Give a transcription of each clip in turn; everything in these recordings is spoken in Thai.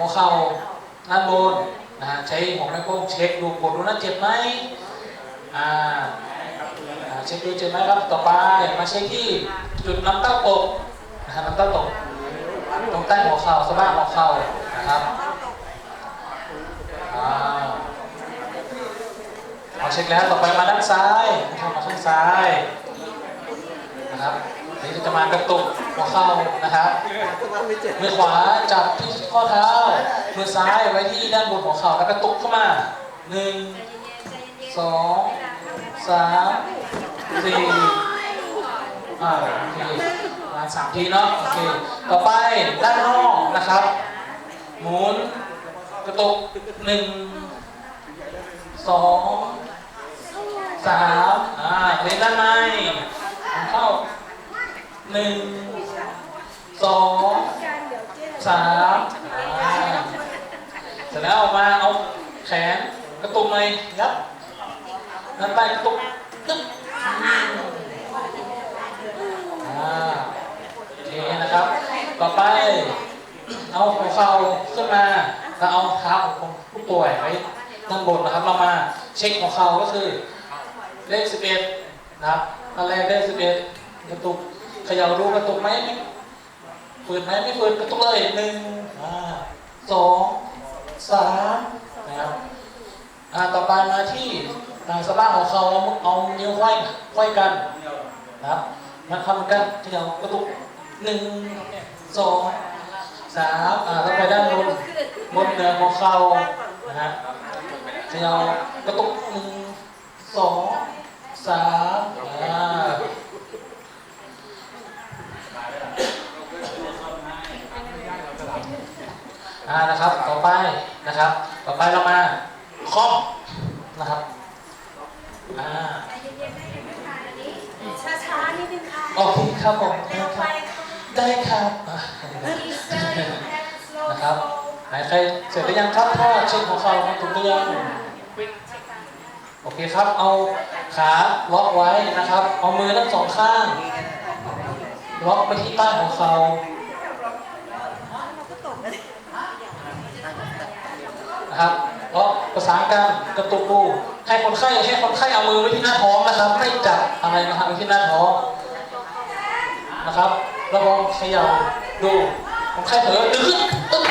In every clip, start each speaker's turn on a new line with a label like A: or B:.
A: หัวเข่าด้านบนนะฮะใช้หัวแม่โป้งเช็คดูกดดูนะเจ็บไหมอ่าเช็คดูเจ็บไหมครับต่อไปมาเช็คที่จุดน้ำเต้าตกนะฮะน้ำเต้าตกตรงใต้หัวเข่าสะบ้าหัวเข่านะครับเอาเช็คแล้วต่อไปมาด้านซ้ายนะครับมาข้างซ้ายนะครับนี่จะมากระตุกหัวเข่านะครับมือขวาจับที่ ข้อเท้ามือซ้ายไว้ที่ด้านบนหัวเข่าแล้วก็ตุกเข้ามาหนึ่งสองสามสี่อ่าโอเคมาสามทีเนาะโอเคต่อไปด้านนอกนะครับหมุนกระตุกหนึ่งสองสามอ่าเล่นด้านในเข้าหนึ่งสองสาม เสร็จแล้วออกมาเอาแขนกระตุกเลยยับนั่นไปกระตุกตึ๊บอ่าโอเคนะครับ ต่อไป เอาหัวเข่าขึ้นมาแล้วเอาเท้าของผู้ป่วยไว้ด้านบนนะครับ เรามาเช็คหัวเข่าก็คือเลข11นะครับอันแรกเลข11กระตุกเขย่าดูกระตุกไหมไม่ฝืนไหมไม่ฝืนกระตุกเลยหนึ่งอ่าสอง สามนะครับอ่าต่อไปมาที่ทางสบ้าของเขาเอาเอานิ้วไขว้ไขว้กันนะครับมาทำกันเขย่ากระตุกหนึ่งสองสามอ่าต้องไปด้านบนบนเหนือหัวเข่านะฮะเขย่ากระตุกหนึ่งสองสามอ่า อ่านะครับ ต่อไปนะครับ ต่อไปเรามาคอมนะครับอ่า
B: ช้าๆนิดนึงค่ะ
A: โอเคครับผม
B: เร็วไปค่ะ
A: ได้ครับอ่า
B: Please study and slow
A: นะครับ
B: slow
A: ไหนใครเสร็จหรือยังครับถ้าเช็คหัวเข่ามันถูกหรือยังโอเคครับเอาขาล็อกไว้นะครับ เอามือทั้งสองข้าง ล็อกไปที่ใต้หัวเข่า นะครับล็อกประสานกันกระตุกดูให้คนไข้ให้คนไข้เอามือไว้ที่หน้าท้องนะครับ ไม่จับอะไรนะครับไว้ที่หน้าท้องนะครับแล้วลองเขย่าดูคนไข้เผลอดึงขึ้นตึ๊บ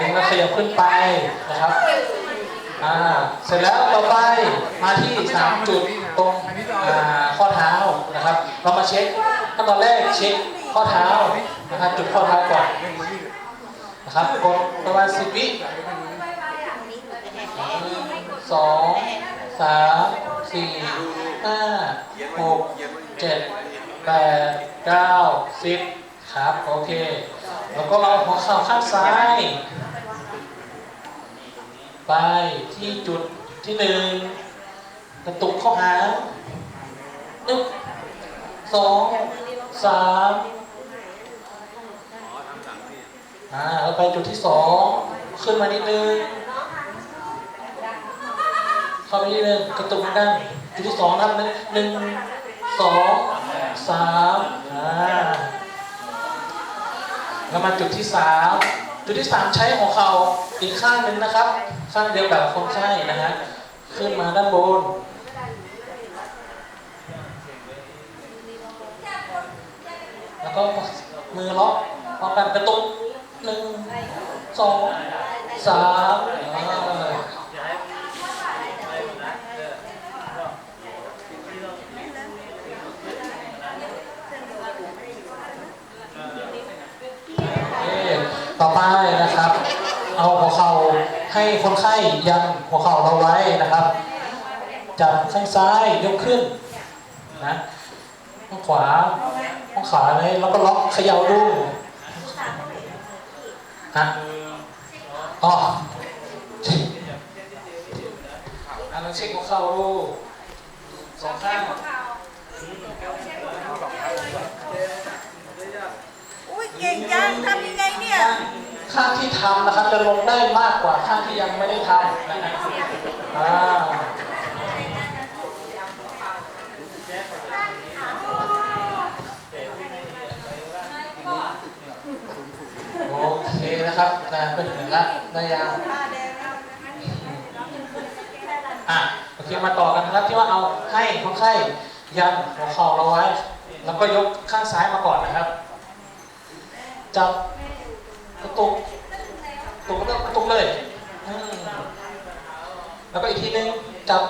A: ดึงแล้วขยับขึ้นไปนะครับอ่าเสร็จแล้วต่อไปมาที่สามจุดตรงอ่า นะครับ เรามาเช็คขั้นตอนแรกเช็คข้อเท้านะครับจุดข้อเท้าก่อนนะครับกดประมาณสิบวิสองสามสี่ห้าหกเจ็ดแปดเก้าสิบครับ โอเค แล้วก็เราหัวเข่าข้างซ้าย ไปที่จุดที่หนึ่งกระตุกข้าหางหนึ่ง สองสามอ่าแล้วไปจุดที่สองขึ้นมานิดนึงเข้าไปนิดนึงกระตุกเหมือนกันจุดที่สองนะครับหนึ่งสองสามอ่าแล้วมาจุดที่สามจุดที่สามใช้หัวเข่าอีกข้างหนึ่งนะครับ ข้างเดียวกับคนไข้นะฮะขึ้นมาด้านบน แล้ว ก็มือล็อกพร้อมกันกระตุกหนึ่งสองสามโอเคต่อไปนะครับ เอาหัวเข่าให้คนไข้ยันหัวเข่าเราไว้นะครับ จับข้างซ้ายยกขึ้นนะ ข้างขวาข้างขวาเลยแล้วก็ล็อกเขย่าดูฮะอ๋ออะเราเช็คหัวเข่าดูสองข้าง
C: อุ้ยเก่งจังทำยังไงเนี่ย
A: ข้างที่ทำนะครับจะลงได้มากกว่าข้างที่ยังไม่ได้ทำนะครับอ่า นะครับนะเป็นเหมือนละได้ยัง
C: ผ้าแดงแล้ว
A: อะโอเคมาต่อกันนะครับที่ว่าเอาให้คนไข้ยันหัวเข่าเราไว้ แล้วก็ยกข้างซ้ายมาก่อนนะครับ จับกระตุกกระตุกกระตุกเลยอืมแล้วก็อีกทีนึงจับ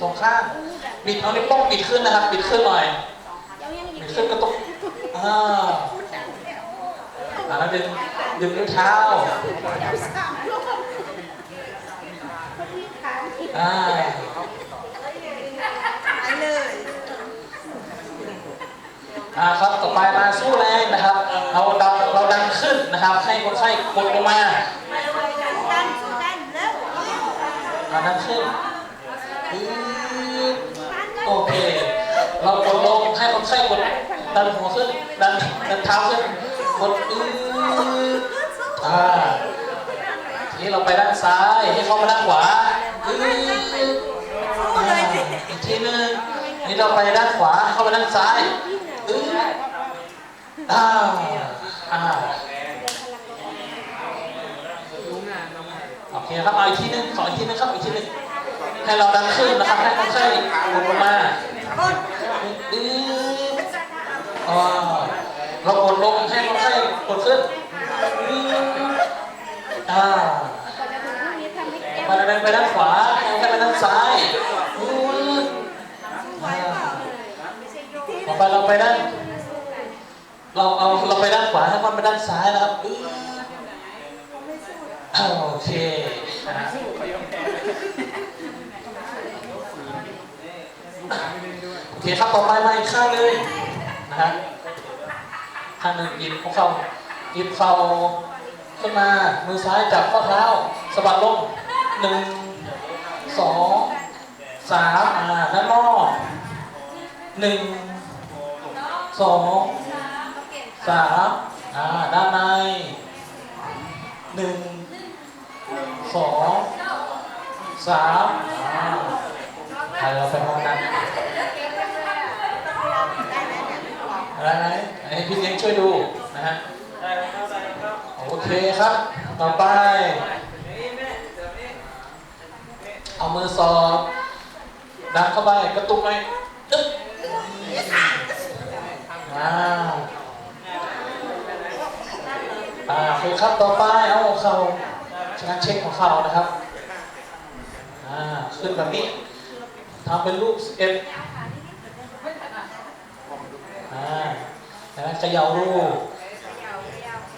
A: สองข้างบิดเอานิ้วโป้งบิดขึ้นนะครับ บิดขึ้นหน่อยบิดขึ้นกระตุกอ่าอ่าแล้วดึง ดึงด้วยเท้าอ่า
C: หายเลย
A: อ่าครับต่อไปมาสู้แรงนะครับ เราดันเราดันขึ้นนะครับ ให้คนไข้กดลงมาอ่าดันขึ้นโอเค เรากดลงให้คนไข้กดดันหัวขึ้นดันดันเท้าขึ้น กดอืดอ่าทีนี้เราไปด้านซ้ายให้เขามาด้านขวาอืดอ่าอีกทีหนึงอันนี้เราไปด้านขวาให้เขามาด้านซ้ายอืดอ่าอ่าโอเคครับเอาอีกทีหนึงขออีกทีหนึงครับอีกทีหนึงให้เราดันขึ้นนะครับให้คนไข้กดลงมาดื้ออ๋อเรา ลงให้คนไข้กดขึ้นดื้ออ่ามาเดินไปด้านขวาให้คนไข้ไปด้านซ้ายดื้ออ่าต่อไปเราไปด้านเราเอาเราไปด้านขวาให้มันไปด้านซ้ายนะครับดื้อโอเคนะโอเคครับต่อไปมาอีกข้างหนึ่งนะฮะ ข้างหนึ่งหยิบของเขาหยิบเข่าขึ้นมา มือซ้ายจับข้อเท้าสะบัดลงหนึ่งสองสามอ่าด้านนอกหนึ่งสองสามอ่าด้านในหนึ่งสองสามอ่าใครเราไปห้องนั้น อะไรไหมให้พี่เลี้ยงช่วยดูนะฮะโอเคครับ ต่อไป เอามือสอบดันเข้าไปกระตุกหน่อยอึ๊บอ่าอ่าโอเคครับต่อไปเอาหัวเข่าการเช็คของเขานะครับอ่าขึ้นแบบนี้ทำเป็นรูปเอ็มอ่า แล้วเขย่ารูป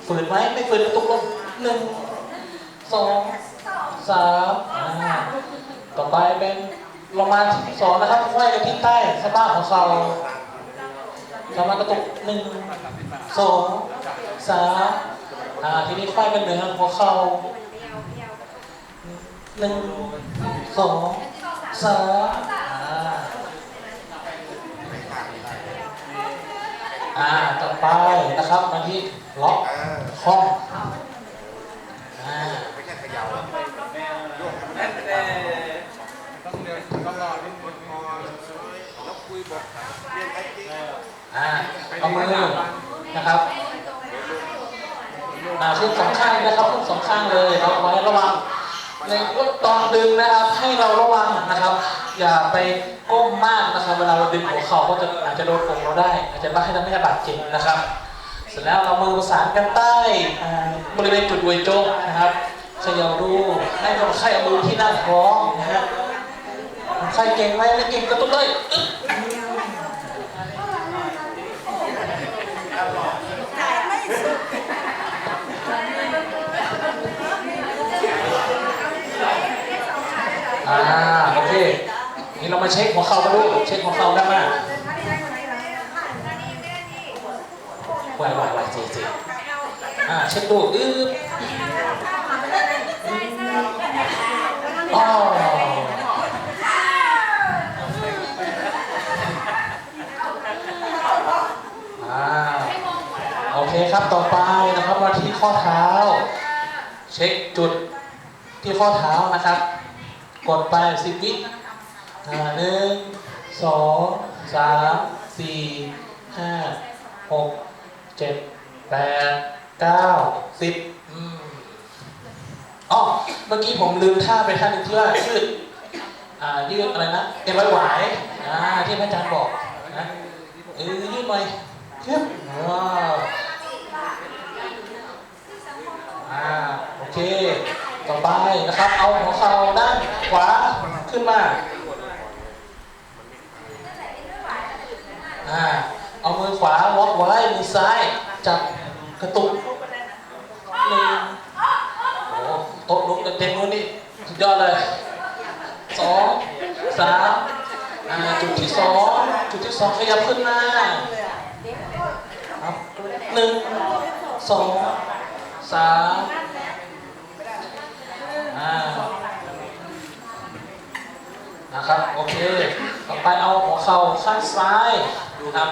A: ฝืนไหมไม่ฝืนกระตุกลงหนึ่งสองสามอ่าต่อไปเป็นลงมาที่สองนะครับไขว้กันที่ใต้สะบ้าของเขากำลังกระตุกหนึ่งสองสามอ่าทีนี้ไขว้กันเหนือหัวเข่าหนึ่งสองสาม อ่าอ่าต่อไปนะครับมาที่ล็อก
D: เออ
A: ห้องอ่า
D: ไม่ใช่เขย่าโยกต้องเดินต้องรอนิดนึงพอแล้วคุยบอกเรียนแอคติ้ง
A: อ่าเอามือนะครับอ่าขึ้นสองข้างนะครับขึ้นสองข้างเลยเราไว้ระวังในตอนดึงนะครับให้เราระวังนะครับ อย่าไป ก้มมากนะครับ เวลาเราดึงหัวเข่าก็จะอาจจะโดนอกเราได้ อาจจะให้ทำให้บาดเจ็บนะครับ เสร็จแล้วเรามือประสานกันใต้บริเวณจุดวยโจกนะครับเขย่าดูให้คนไข้เอามือที่หน้าท้องนะฮะคนไข้เก่งไหมไม่เก่งกระตุ้นเลยอ่า
C: ยไม่สุด
A: อ่าโอ เคนี่เรามาเช็คหัวเข่ากันดูเช็คหัวเข่าได้ไหมไหวไหวไหวเจเจอ่าเช็คดูอึ๊บอ๋ออ่าโอเคครับต่อไปนะครับมาที่ข้อเท้า เช็คจุดที่ข้อเท้านะครับ กดไปสิบวิ อ่าหนึ่งสองสามสี่ห้าหกเจ็ดแปดเก้าสิบอืมมื่อกี้ผมลืมท่าไปท่าหนึงที่ว่ายืดอ่ายืดอะไรนะเอ็นไว้ไหวอ่าที่พระอาจารย์บอกนะเออยืดหน่อยยืดว้าวอ่าโอเค ต่อไปนะครับ เอาหัวเข่าด้านขวาขึ้นมา อ่าเอามือขวาล็อกไว้ มือซ้ายจับกระตุกหนึ่งโอ้โหโต๊ะลุกเต็มๆนู้นนี่สุดยอดเลยสองสามอ่าจุดที่สองจุดที่สองขยับขึ้นมาครับหนึ่งสองสามอ่านะครับ โอเค ต่อไปเอาหัวเข่าข้างซ้าย นะครับ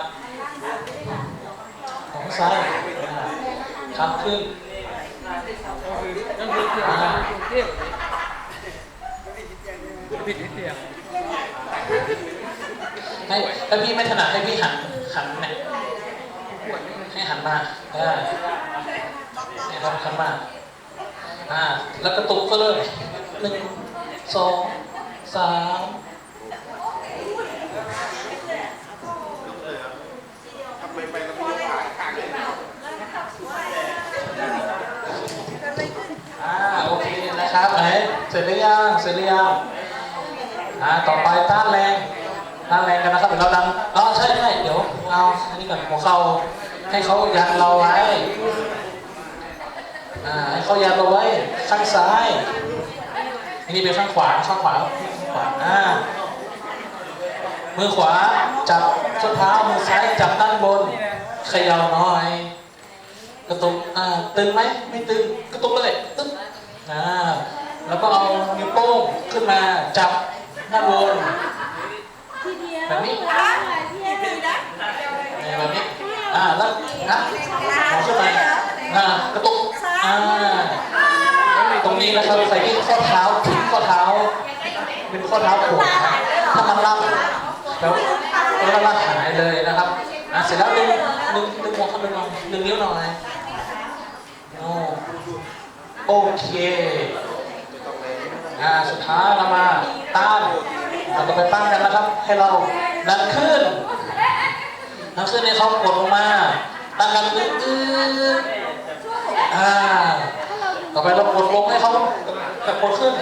A: ของข้างซ้ายอ่าครับขึ้น
E: นั่นคือเที่ยวกรุงเทพผิดนิดเดียว
A: ให้ถ้าพี่ไม่ถนัดให้พี่หันหันเนี่ยให้หันมาได้ให้ครับหันมาอ่าแล้วกระตุกก็เลยหนึ่งสองสาม
D: ทำไมไปแล้วไม่ยกขาข้างเลย
A: อ่าโอเคนะครับไหน เสร็จหรือยังเสร็จหรือยังอ่าต่อไปต้านแรงต้านแรงกันนะครับเดี๋ยวเราดันอ๋อใช่ใช่เดี๋ยวเอาอันนี้ก่อนหัวเข่าให้เขายันเราไว้อ่าให้เขายันเราไว้ข้างซ้ายอันนี้เป็นข้างขวาข้างขวาขวาอ่ามือขวาจับส้นเท้ามือซ้ายจับด้านบนเขย่าหน่อยกระตุกอ่าตึงไหมไม่ตึงกระตุกเลยตึ๊บอ่า แล้วก็เอานิ้วโป้งขึ้นมาจับด้านบน
B: ทีเดียว
A: แบบนี้
B: ทีเดียว
A: นี่แบบนี้อ่าแล้วนะเอาขึ้นมาอ่ากระตุกอ่าตรงนี้นะครับใส่ที่ข้อเท้าถึงข้อเท้าเป็นข้อเท้าโขกนะถ้ามันรับแล้วแล้วก็หายเลยนะครับอะเสร็จแล้วดึงดึงดึงหัวเข้าดึงหน่อยดึงนิ้วหน่อยโอ้โอเค อ่าสุดท้ายเรามาต้านเราจะไปต้านกันนะครับ ให้เราดันขึ้นดันขึ้นให้เขากดลงมาต้านกันอื้ออ่าต่อไปเรากดลงให้เขาแบบกดขึ้น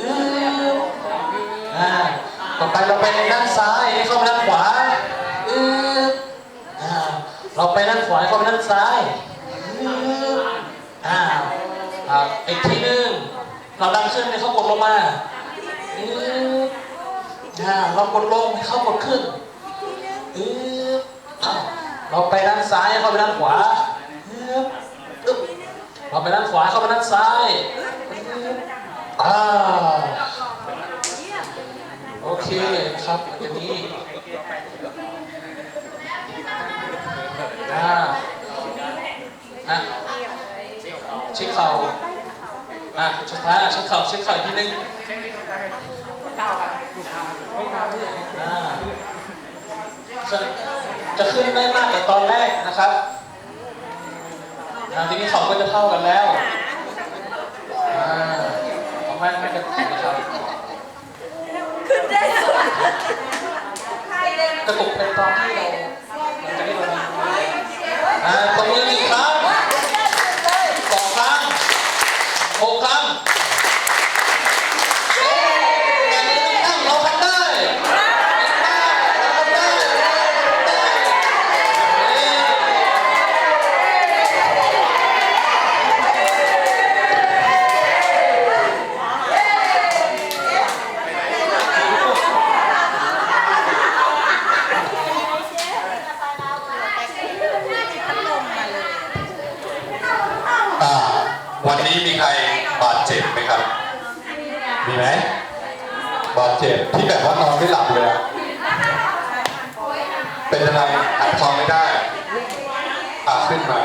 A: อื้ออ่าต่อไปเราไปด้านซ้ายให้เขาไปด้านขวาอื้ออ่าเราไปด้านขวาให้เขาไปด้านซ้ายอื้ออ่าอ่าอีกทีหนึง เราดันขึ้นให้เขากดลงมาอืออ่าเรากดลงให้เขากดขึ้นอืออเราไปด้านซ้ายเขาไปด้านขวาอืออึ๊บเราไปด้านขวาเขาไปด้านซ้ายอื้ออ่าโอเคครับอย่างนี้อ่าอะช็คเขา อะสุดท้ายอะเช็คเข่าเช็คเข่าอีกทีนึงอ่าจะจะขึ้นได้มากกว่าตอนแรกนะครับอ่าทีนี้เข่าก็จะเท่ากันแล้วอ่าของแม่ไม่กระตุกนะครับ
C: ขึ้นได้สุด
A: กระตุกเป็นตอนที่เราหลังจากที่เราทำอ่าตรงมือหนึ่งครั้งสองครั้งหกครั้งโอ้แบ่งมือข้างเราทำได้เราทำได้เราทำได้เอ้ยอ่าวันนี้มีใครบาด เจ็บไหมครับ มีไหมบาดเจ็บที่แบบว่านอนไม่หลับเลยอะเป็นอะไรหายคอไม่ได้อ่าขึ้นมา